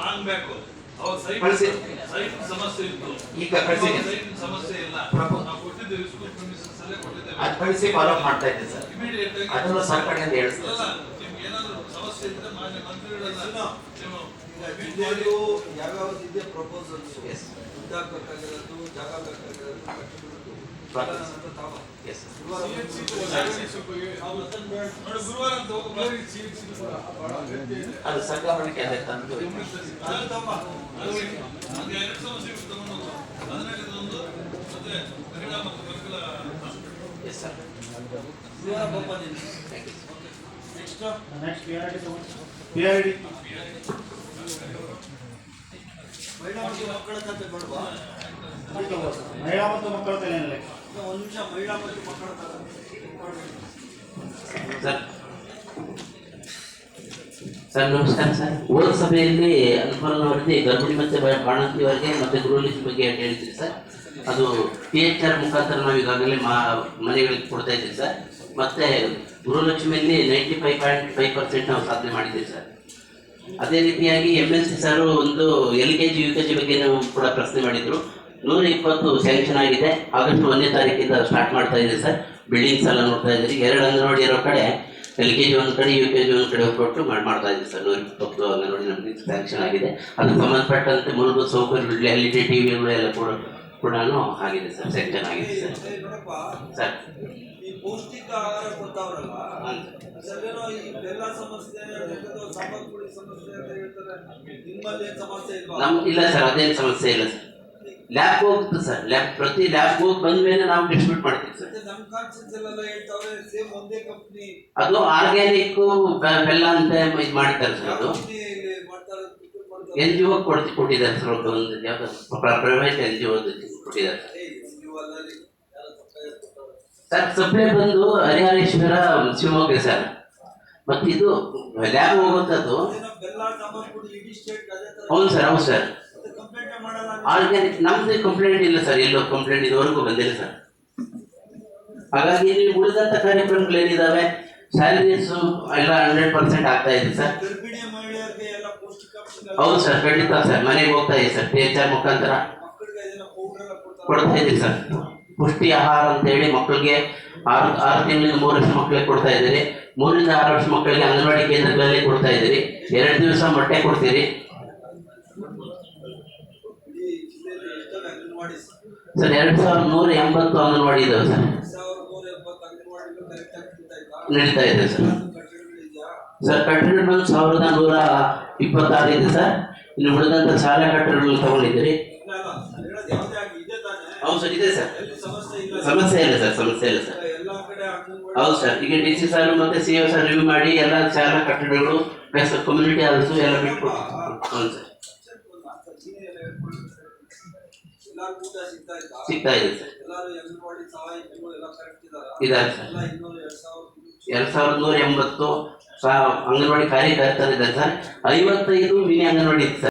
Long back ಅವಾಗ site ಕಳ್ಸಿ. Site ಸಮಸ್ಯೆ ಇತ್ತು. ಈಗ ಕಳ್ಸಿದ್ದೀನಿ. ಸೈಟ್ ಸಮಸ್ಯೆ ಇಲ್ಲ. ನಾವು ಕೊಟ್ಟಿದ್ದೇವೆ ಸ್ಕೂಲ್ ಪ್ರಮಿಸಸ್ ಅಲ್ಲೇ ಕೊಟ್ಟಿದ್ದೇವೆ. ಅದು ಕಳಿಸಿ ಫಾಲೋ ಮಾಡ್ತಾ ಇದ್ದೆ ಸರ್. ಅದನ್ನು ಸರ್ಕಾರದಿಂದ ಹೇಳಿಸ್ತಾರೆ ಅಲ್ಲ, ನಿಮ್ಗೆ ಏನಾದ್ರು ಸಮಸ್ಯೆ ಇದ್ರೆ ಮಾನ್ಯ ಮಂತ್ರಿಗಳನ್ನ ನೀವು ವಿದ್ಯಾರ್ಥಿಗಳು ಯಾವ್ಯಾವ ಇದೆ ಪ್ರಪೋಸಲ್ಸ್ Yes. ಬೇಕಾಗಿರೋದು ಜಾಗ ಬೇಕಾಗಿರೋದು ಕಟ್ಟಿಬಿಡೋದು ಅದು ಸಂಗ್ರಹಣೆಗೆ ಅದೇ ತಂದು ಎಸ್ ಸರ್ ಗುರುವಾರ ಪಾಪ ನೀನು. Thank you Next. Next P R D P R D ಮಹಿಳಾ ಮತ್ತು ಮಕ್ಕಳ ಖಾತೆ ಬೇಡವಾ? ಮಹಿಳಾ ಮತ್ತು ಮಕ್ಕಳ ಕಲ್ಯಾಣ ಈಗ ಒಂದು ನಿಮಿಷ ಮಹಿಳಾ ಮತ್ತು ಮಕ್ಕಳ ಖಾತೆ ಸರ್ ಸರ್, ನಮಸ್ಕಾರ ಸರ್. ಹೋದ ಸಭೆಯಲ್ಲಿ ಅನುಫಲನವರಿಗೆ ಗರ್ಭಿಣಿ ಮತ್ತೆ ಬಾಣಂತಿಯವರಿಗೆ ಮತ್ತೆ ಗೃಹಲಕ್ಷ್ಮಿ ಬಗ್ಗೆ ಹೇಳಿದ್ವಿ ಸರ್. ಅದು ಪಿ ಎಚ್ ಆರ್ ಮುಖಾಂತರ ನಾವು ಈಗಾಗಲೇ ಮಾ, ಮನೆಗಳಿಗೆ ಕೊಡ್ತಾ ಇದ್ದೀವಿ ಸರ್. ಮತ್ತೆ ಗೃಹಲಕ್ಷ್ಮಿಯಲ್ಲಿ ninety five point five percent ನಾವು ಸಾಧನೆ ಮಾಡಿದ್ದೀವಿ ಸರ್. ಅದೇ ರೀತಿಯಾಗಿ ಎಂ ಎಲ್ ಸಿ ಸರ್ ಒಂದು L K G, U K G ಬಗ್ಗೆ ನಾವು ಕೂಡ ಪ್ರಶ್ನೆ ಮಾಡಿದ್ರು. ನೂರ ಇಪ್ಪತ್ತು ಸ್ಯಾಂಕ್ಷನ್ ಆಗಿದೆ. ಆಗಸ್ಟ್ ಒಂದನೇ ತಾರೀಕಿಂದ ಸ್ಟಾರ್ಟ್ ಮಾಡ್ತಾ ಇದೆ ಸರ್. ಬಿಲ್ಡಿಂಗ್ಸ್ ಎಲ್ಲ ನೋಡ್ತಾ ಇದ್ದೀರಿ. ಎರಡು ಅಂಗನವಾಡಿ ಇರೋ ಕಡೆ ಎಲ್ ಕೆ ಜಿ ಒಂದು ಕಡೆ ಯು ಕೆ ಜಿ ಒಂದು ಕಡೆ ಕೊಟ್ಟು ಮಾಡಿ ಮಾಡ್ತಾ ಇದ್ದೀವಿ ಸರ್. ನೂರ ಇಪ್ಪತ್ತು ಅಂಗನವಾಡಿ ನಮಗೆ ಸ್ಯಾಂಕ್ಷನ್ ಆಗಿದೆ. ಅದು ಸಂಬಂಧಪಟ್ಟಂತೆ ಮೂಲಭೂತ ಸೌಕರ್ಯಗಳು ಎಲ್ ಇ ಡಿ ಟಿ ವಿಗಳು ಎಲ್ಲ ಕೂಡ ಕೂಡ ಆಗಿದೆ ಸರ್ ಸ್ಯಾಂಕ್ಷನ್ ಆಗಿದೆ ಸರ್. ಸರ್. ಈ ಪೌಷ್ಟಿಕ ಆಹಾರ ಕೊಡ್ತಾವ್ರಲ್ಲ ಹಾಂ ಸರಿನೋ ಈ ಬೆಲ್ಲ ಸಮಸ್ಯೆ ಯಾವ್ದು ಸಾಂಬಾರ್ ಸಮಸ್ಯೆ ಅಂತ ಹೇಳ್ತಾರೆ. ನಿಮ್ಮಲ್ಲಿ ಸಮಸ್ಯೆ ಇಲ್ವಾ? ನಮ್ ಇಲ್ಲ ಸರ್ ಅದೇನು ಸಮಸ್ಯೆ ಇಲ್ಲ ಸರ್. ಲ್ಯಾಬ್ ಹೋಗುತ್ತೆ ಸರ್. ಲ್ಯಾಬ್ ಪ್ರತಿ ಲ್ಯಾಬ್ ಹೋಗಿ ಬಂದ ಮೇಲೆ ನಾವು ಡಿಸ್ಟ್ರಿಬ್ಯೂಟ್ ಮಾಡ್ತೀವಿ ಸರ್. ಸೇಮ್ ಒಂದೇ ಕಂಪ್ನಿ ಅದು ಆರ್ಗ್ಯಾನಿಕ್ ಬೆಲ್ಲ ಅಂತ ಇದು ಮಾಡ್ತಾರೆ ಸರ್ ಅದು. ಎನ್ ಜಿ ಒ ಕೊಡ್ತಿ ಕೊಟ್ಟಿದ್ದಾರೆ ಸರ್ ಒಂದು ಪ್ರೈವೇಟ್ ಎನ್ ಜಿ ಒ ಕೊಟ್ಟಿದ್ದಾರೆ ಸರ್. ಸಪ್ಲೈ ಬಂದು ಹರಿಹರೇಶ್ವರ ಶಿವಮೊಗ್ಗ ಸರ್. ಮತ್ತಿದು ಇದು ಲ್ಯಾಬ್ ಹೋಗುತ್ತದು ಹೌದು ಸರ್ ಹೌದು ಸರ್. ಆರ್ಗ್ಯಾನಿಕ್ ನಮ್ದು ಕಂಪ್ಲೇಂಟ್ ಇಲ್ಲ ಸರ್ ಎಲ್ಲೋ ಕಂಪ್ಲೇಂಟ್ ಇದುವರೆಗೂ ಬಂದಿಲ್ಲ ಸರ್ ಹಾಗಾಗಿ ಇಲ್ಲಿ ಉಳಿದಂತ ಕಾರ್ಯಕ್ರಮಗಳು ಏನಿದಾವೆ? ಸ್ಯಾಲರೀಸ್ ಎಲ್ಲ ಹಂಡ್ರೆಡ್ ಪರ್ಸೆಂಟ್ ಆಗ್ತಾ ಇದೆ ಸರ್ ಹೌದು ಸರ್ ಖಂಡಿತ ಸರ್ ಮನೆಗೆ ಹೋಗ್ತಾ ಇದೆ ಸರ್ ಪಿ ಎಚ್ ಆರ್ ಮುಖಾಂತರ ಕೊಡ್ತಾ ಇದ್ದೀವಿ ಸರ್ ಪುಷ್ಟಿ ಆಹಾರ ಅಂತ ಹೇಳಿ ಮಕ್ಕಳಿಗೆ ಆರು ಆರು ತಿಂಗಳಿಗೆ ಮೂರು ವರ್ಷ ಮಕ್ಕಳಿಗೆ ಕೊಡ್ತಾ ಇದ್ದೀರಿ. ಮೂರಿಂದ ಆರು ವರ್ಷ ಮಕ್ಕಳಿಗೆ ಅಂಗನವಾಡಿ ಕೇಂದ್ರಗಳಲ್ಲಿ ಕೊಡ್ತಾ ಇದ್ದೀರಿ. ಎರಡು ದಿವಸ ಮೊಟ್ಟೆ ಕೊಡ್ತೀರಿ ಇಡೀ ಜಿಲ್ಲೆಯಲ್ಲಿ ಎಷ್ಟೊಂದು ಅಂಗನವಾಡಿ ಸರ್. ಎರಡು ಸಾವಿರದ ನೂರ ಎಂಬತ್ತು ಅಂಗನವಾಡಿ ಇದಾವೆ ಸರ್. ನಡೀತಾ ಇದೆ ಸರ್. ಸರ್ ಕಟ್ಟಡ ಬಂದು ಸಾವಿರದ ನೂರ ಇಪ್ಪತ್ತಾರು ಇದೆ ಸರ್. ಇಲ್ಲಿ ಉಳಿದಂತ ಶಾಲಾ ಕಟ್ಟಡಗಳು ತಗೊಂಡಿದ್ದೀರಿ. ಹೌದು ಸರ್ ಇದೆ ಸರ್. ಸಮಸ್ಯೆ ಇಲ್ಲ ಸರ್? ಸಮಸ್ಯೆ ಇಲ್ಲ ಸರ್ ಹೌದು ಸರ್ ಈಗ ಡಿ ಸಿ ಸರ್ ಮತ್ತೆ ಸಿ ಒ ಸರ್ ರಿವ್ಯೂ ಮಾಡಿ ಎಲ್ಲ ಶಾಲಾ ಕಟ್ಟಡಗಳು ಪ್ಲಸ್ ಕಮ್ಯುನಿಟಿ ಹಾಲ್ಸು ಎಲ್ಲ ಬಿಟ್ಟು ಹೌದು ಸರ್. ಸಿಗ್ತಾ ಇದೆ ಸರ್. ಇದ್ದಾರೆ ಎರಡ್ ಸಾವಿರ ಎರಡ್ ಸಾವಿರದ ನೂರ ಎಂಬತ್ತು ಅಂಗನವಾಡಿ ಕಾರ್ಯಕರ್ತರಿದ್ದಾರೆ ಸರ್. ಐವತ್ತೈದು ಮಿನಿ ಅಂಗನವಾಡಿ ಇತ್ತು ಸರ್.